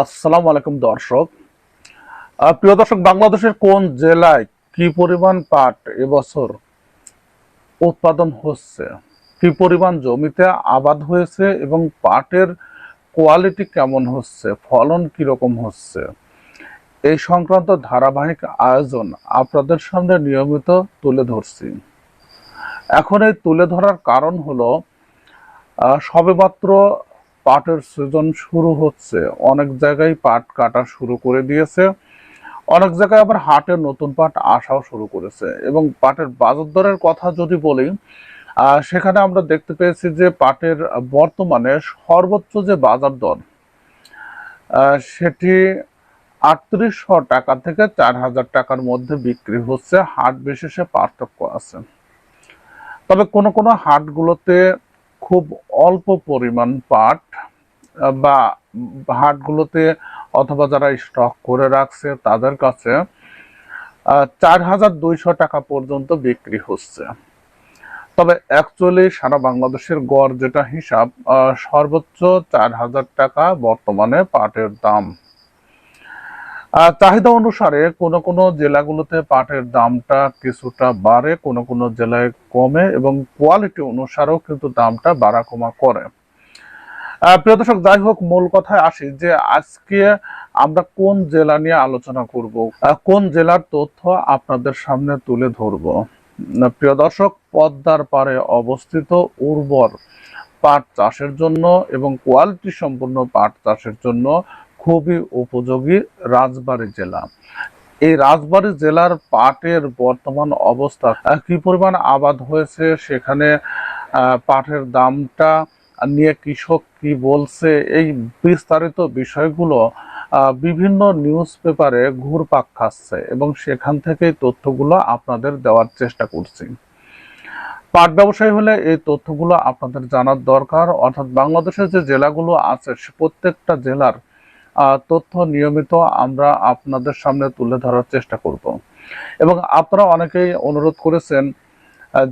আসসালামু আলাইকুম দর্শক। প্রিয় দর্শক, বাংলাদেশের কোন জেলায় কি পরিমাণ পাট এবছর উৎপাদন হচ্ছে? কি পরিমাণ জমিতে আবাদ হয়েছে এবং পাটের কোয়ালিটি কেমন হচ্ছে? ফলন কীরকম হচ্ছে? এই সংক্রান্ত ধারাবাহিক আয়োজন আপনাদের সামনে নিয়মিত তুলে ধরছি। এখন এই তুলে ধরার কারণ হলো সবেমাত্র পাটের সিজন শুরু হচ্ছে। অনেক জায়গায় পাট কাটা শুরু করে দিয়েছে। অনেক জায়গায় আবার হাটে নতুন পাট আসাও শুরু করেছে। এবং পাটের বাজার দরের কথা যদি বলি সেখানে আমরা দেখতে পেয়েছি যে পাটের বর্তমানে সর্বোচ্চ যে বাজার দর সেটি আটত্রিশশো টাকা থেকে চার হাজার টাকার মধ্যে বিক্রি হচ্ছে। হাট বিশেষে পার্থক্য আছে। তবে কোনো কোনো হাটগুলোতে খুব অল্প পরিমাণ পাট, বা হাটগুলোতে অথবা যারা স্টক করে রাখছে তাদের কাছে চার হাজার দুইশো টাকা পর্যন্ত বিক্রি হচ্ছে। তবে অ্যাকচুয়ালি সারা বাংলাদেশের গড় যেটা হিসাব সর্বোচ্চ চার হাজার টাকা বর্তমানে পাটের দাম। চাহিদা অনুসারে কোন কোন জেলাগুলোতে পাটের দামটা কিছুটা বাড়ে, কোন কোন জেলায় কমে এবং কোয়ালিটি অনুসারেও কিন্তু দামটা বাড়া কমা করে প্রিয় দর্শক, যাই হোক, মূল কথায় আসি যে আজকে আমরা কোন জেলা নিয়ে আলোচনা করব কোন জেলার তথ্য আপনাদের সামনে তুলে ধরব। প্রিয় দর্শক, পদ্মার পারে অবস্থিত উর্বর পাট চাষের জন্য এবং কোয়ালিটি সম্পন্ন পাট চাষের জন্য খুবই উপযোগী রাজবাড়ী জেলা। এই রাজবাড়ী জেলার পাটের বর্তমান অবস্থা কি পরিমাণ আবাদ হয়েছে সেখানে পাটের দামটা নিয়ে কৃষক কি বলছে, এই বিস্তারিত বিষয়গুলো বিভিন্ন নিউজ পেপারে ঘুরপাক খাচ্ছে এবং সেখান থেকেই তথ্যগুলো আপনাদের দেওয়ার চেষ্টা করছি। পাট ব্যবসায়ী হলে এই তথ্যগুলো আপনাদের জানার দরকার। অর্থাৎ বাংলাদেশের যে জেলাগুলো আছে প্রত্যেকটা জেলার তথ্য নিয়মিত আমরা আপনাদের সামনে তুলে ধরার চেষ্টা করব। এবং আপনারা অনেকেই অনুরোধ করেছেন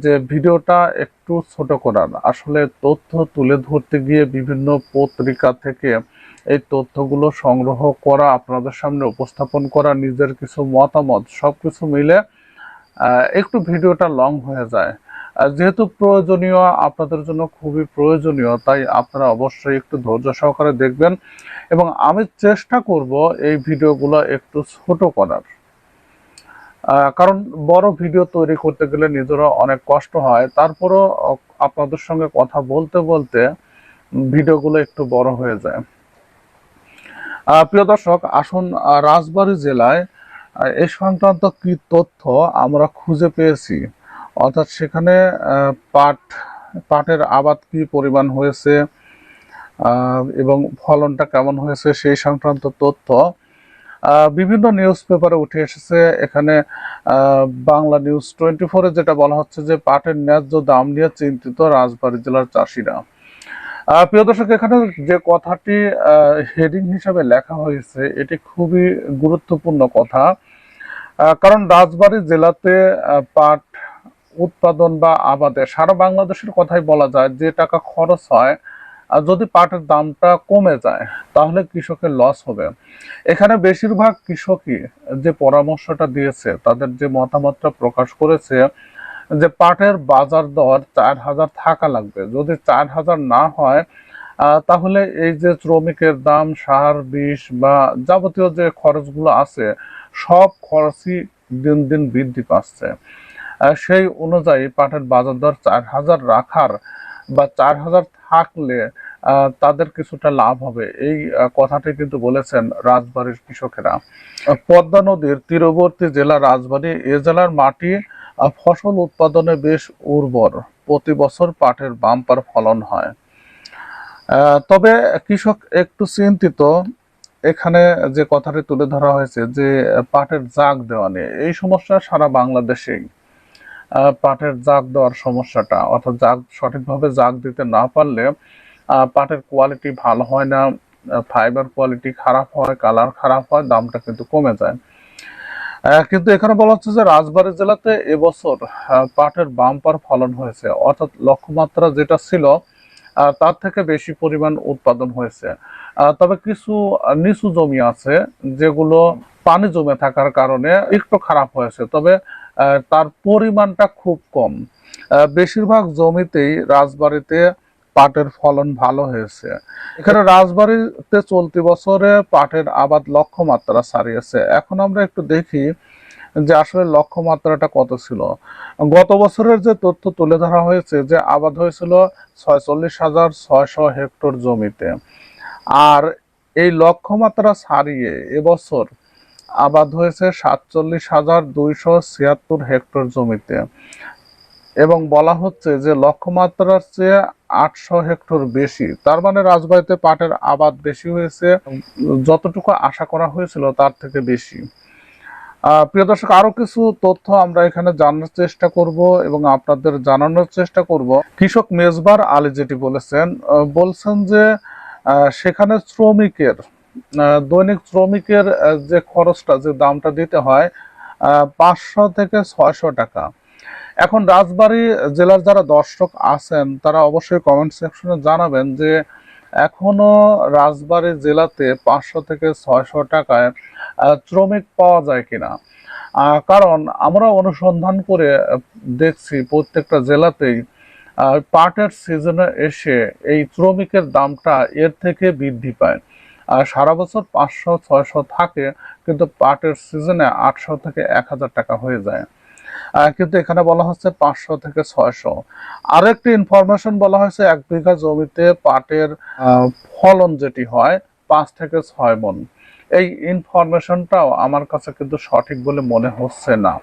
যে ভিডিওটা একটু ছোট করার। আসলে তথ্য তুলে ধরতে গিয়ে বিভিন্ন পত্রিকা থেকে এই তথ্যগুলো সংগ্রহ করা, আপনাদের সামনে উপস্থাপন করা, নিজের কিছু মতামত সব কিছু মিলে একটু ভিডিওটা লং হয়ে যায়। যেহেতু প্রয়োজনীয়, আপনাদের জন্য খুবই প্রয়োজনীয়, তাই আপনারা অবশ্যই একটু ধৈর্য সহকারে দেখবেন। এবং আমি চেষ্টা করব এই ভিডিওগুলো একটু ছোট করার। কারণ বড় ভিডিও তৈরি করতে গেলে নিজেরও অনেক কষ্ট হয়। তারপরও আপনাদের সঙ্গে কথা বলতে বলতে ভিডিওগুলো একটু বড় হয়ে যায়। প্রিয় দর্শক, আসুন রাজবাড়ী জেলায় এ সংক্রান্ত কি তথ্য আমরা খুঁজে পেয়েছি? অর্থাৎ সেখানে পাট, পাটের আবাদ কি পরিমাণ হয়েছে এবং ফলনটা কেমন হয়েছে সেই সংক্রান্ত তথ্য বিভিন্ন নিউজ পেপারে উঠে এসেছে। এখানে বাংলা নিউজ টোয়েন্টি ফোরে যেটা বলা হচ্ছে যে, পাটের ন্যায্য দাম নিয়ে চিন্তিত রাজবাড়ী জেলার চাষিরা। প্রিয় দর্শক, এখানে যে কথাটি হেডিং হিসাবে লেখা হয়েছে, এটি খুবই গুরুত্বপূর্ণ কথা। কারণ রাজবাড়ী জেলাতে পাট উৎপাদন বা আবাদে, সারা বাংলাদেশের কথাই বলা যায় যে টাকা খরচ হয়, আর যদি পাটের দামটা কমে যায়, তাহলে কৃষকের লস হবে। এখানে বেশিরভাগ কৃষকই যে পরামর্শটা দিয়েছে, তাদের যে মতামতটা প্রকাশ করেছে, যে পাটের বাজার দর চার হাজার থাকা লাগবে। যদি চার হাজার না হয় তাহলে এই যে শ্রমিকের দাম, সার, বিষ বা যাবতীয় যে খরচগুলো আছে, সব খরচই দিন দিন বৃদ্ধি পাচ্ছে। সেই অনুযায়ী পাটের বাজার দর চার হাজার রাখার বা চার হাজার থাকলে তাদের কিছুটা লাভ হবে। এই কথাটি কিন্তু বলেছেন রাজবাড়ির কৃষকেরা। পদ্মা নদীর তীরবর্তী জেলা রাজবাড়ি, এ জেলার মাটি ফসল উৎপাদনে বেশ উর্বর। প্রতি বছর পাটের বাম্পার ফলন হয়। তবে কৃষক একটু চিন্তিত। এখানে যে কথাটি তুলে ধরা হয়েছে যে, পাটের জাগ দেওয়া নিয়ে। এই সমস্যা সারা বাংলাদেশেই। পাটের জাগ দেওয়ার সমস্যাটা। অর্থাৎ জাগ সঠিকভাবে জাগ দিতে না পারলে পাটের কোয়ালিটি ভালো হয় না ফাইবার কোয়ালিটি খারাপ হয় কালার খারাপ হয়, দামটা কিন্তু কমে যায়। কিন্তু এখানে বলা হচ্ছে যে রাজবাড়ী জেলাতে এবছর পাটের বাম্পার ফলন হয়েছে। অর্থাৎ লক্ষ্যমাত্রা যেটা ছিল তার থেকে বেশি পরিমাণ উৎপাদন হয়েছে। তবে কিছু নিচু জমি আছে, যেগুলো পানি জমে থাকার কারণে একটু খারাপ হয়েছে। তবে তার পরিমাণটা খুব কম। বেশিরভাগ জমিতেই রাজবাড়িতে পাটের ফলন ভালো হয়েছে। এখানে রাজবাড়িতে চলতি বছরে পাটের আবাদ লক্ষ্যমাত্রা ছাড়িয়েছে। এখন আমরা একটু দেখি যে আসলে লক্ষ্যমাত্রাটা কত ছিল। গত বছরের যে তথ্য তুলে ধরা হয়েছে যে আবাদ হয়েছিল ছয়চল্লিশ হাজার ছয়শো হেক্টর জমিতে। আর এই লক্ষ্যমাত্রা ছাড়িয়ে এবছর আবাদ হয়েছে সাতচল্লিশ হাজার দুইশো ছিয়াত্তর হেক্টর জমিতে। এবং বলা হচ্ছে যে লক্ষ্যমাত্রার চেয়ে আটশো হেক্টর বেশি। তার মানে রাজবাড়িতে পাটের আবাদ বেশি হয়েছে। যতটুকু আশা করা হয়েছিল তার থেকে বেশি। প্রিয় দর্শক, আরও কিছু তথ্য আমরা এখানে জানার চেষ্টা করব এবং আপনাদের জানানোর চেষ্টা করব। কৃষক মেজবার আলী যেটি বলেছেন বলছেন যে সেখানে শ্রমিকের দৈনিক শ্রমিকের যে খরচটা, যে দামটা দিতে হয় পাঁচশো থেকে ছয়শো টাকা। এখন রাজবাড়ী জেলার যারা দর্শক আছেন, তারা অবশ্যই কমেন্ট সেকশনে জানাবেন যে এখনও রাজবাড়ী জেলাতে পাঁচশো থেকে ছয়শো টাকায় শ্রমিক পাওয়া যায় কিনা। কারণ আমরা অনুসন্ধান করে দেখছি প্রত্যেকটা জেলাতেই পাটের সিজনে এসে এই শ্রমিকের দামটা এর থেকে বৃদ্ধি পায়। সারা বছর পাঁচশো, ছয়শো থাকে, কিন্তু পাটের সিজনে আটশো থেকে এক হাজার টাকা হয়ে যায়। কিন্তু এখানে বলা হচ্ছে পাঁচশো থেকে ছয়শো। আরেকটি ইনফরমেশন বলা হয়েছে, এক বিঘা জমিতে পাটের ফলন যেটি হয়, পাঁচ থেকে ছয় মন। এই ইনফরমেশনটাও আমার কাছে কিন্তু সঠিক বলে মনে হচ্ছে না।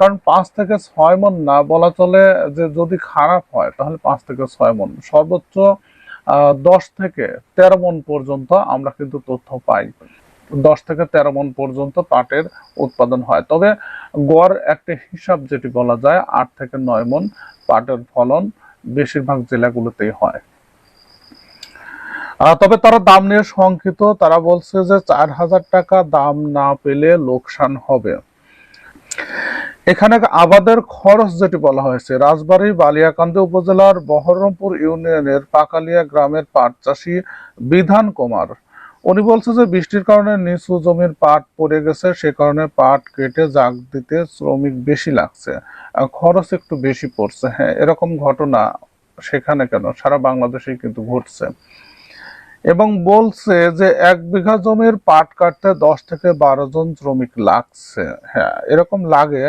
কারণ পাঁচ থেকে ছয় মন না বলা চলে যে যদি খারাপ হয়, তাহলে পাঁচ থেকে ছয় মন। সর্বোচ্চ দশ থেকে তেরো মন পর্যন্ত আমরা কিন্তু তথ্য পাই। দশ থেকে তেরো মন পর্যন্ত পাটের উৎপাদন হয়। তবে গড় একটা হিসাব যেটি বলা যায়, আট থেকে নয় মন পাটের ফলন বেশিরভাগ জেলাগুলোতেই হয়। তবে তারা দাম নিয়ে শঙ্কিত। তারা বলছে যে, চার হাজার টাকা দাম না পেলে লোকসান হবে। এখানে আবাদের খরচ যেটি বলা হয়েছে, রাজবাড়ী বালিয়াকান্দি উপজেলার বহরমপুর ইউনিয়নের পাকালিয়া গ্রামের পাট চাষী বিধান কুমার। উনি বলছে যে বৃষ্টির কারণে নিচু জমির পাট পড়ে গেছে, সে কারণে পাট কেটে জাগ দিতে শ্রমিক বেশি লাগছে। খরচ একটু বেশি পড়ছে। হ্যাঁ এরকম ঘটনা সেখানে কেন? সারা বাংলাদেশেই কিন্তু ঘটছে। এবং বলছে যে এক বিঘা জমির পাট কাটতে দশ থেকে বারো জন শ্রমিক লাগছে। হ্যাঁ এরকম লাগে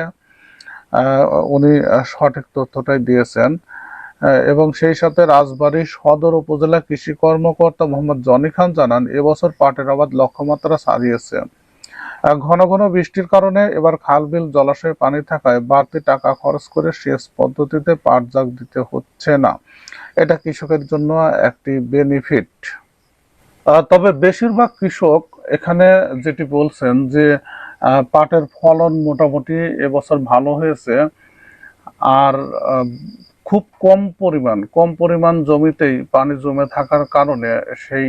উনি সঠিক তথ্যটাই দিয়েছেন। এবং সেই সাথে রাজবাড়ী সদর উপজেলা কৃষি কর্মকর্তা মোহাম্মদ জনি খান জানান, এবছর পাটের আবাদ লক্ষ্যমাত্রা ছাড়িয়েছে। ঘন ঘন বৃষ্টির কারণে এবার খাল বিল, জলাশয়ে পানি থাকায় বাড়তি টাকা খরচ করে সেচ পদ্ধতিতে পাট জাগ দিতে হচ্ছে না। এটা কৃষকের জন্য একটি বেনিফিট তবে বেশিরভাগ কৃষক এখানে যেটি বলছেন যে পাটের ফলন মোটামুটি এবছর ভালো হয়েছে। আর খুব কম পরিমাণ কম পরিমাণ জমিতেই পানি জমে থাকার কারণে সেই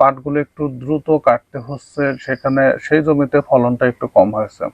পাটগুলো একটু দ্রুত কাটতে হচ্ছে, সেখানে সেই জমিতে ফলনটা একটু কম হয়েছে।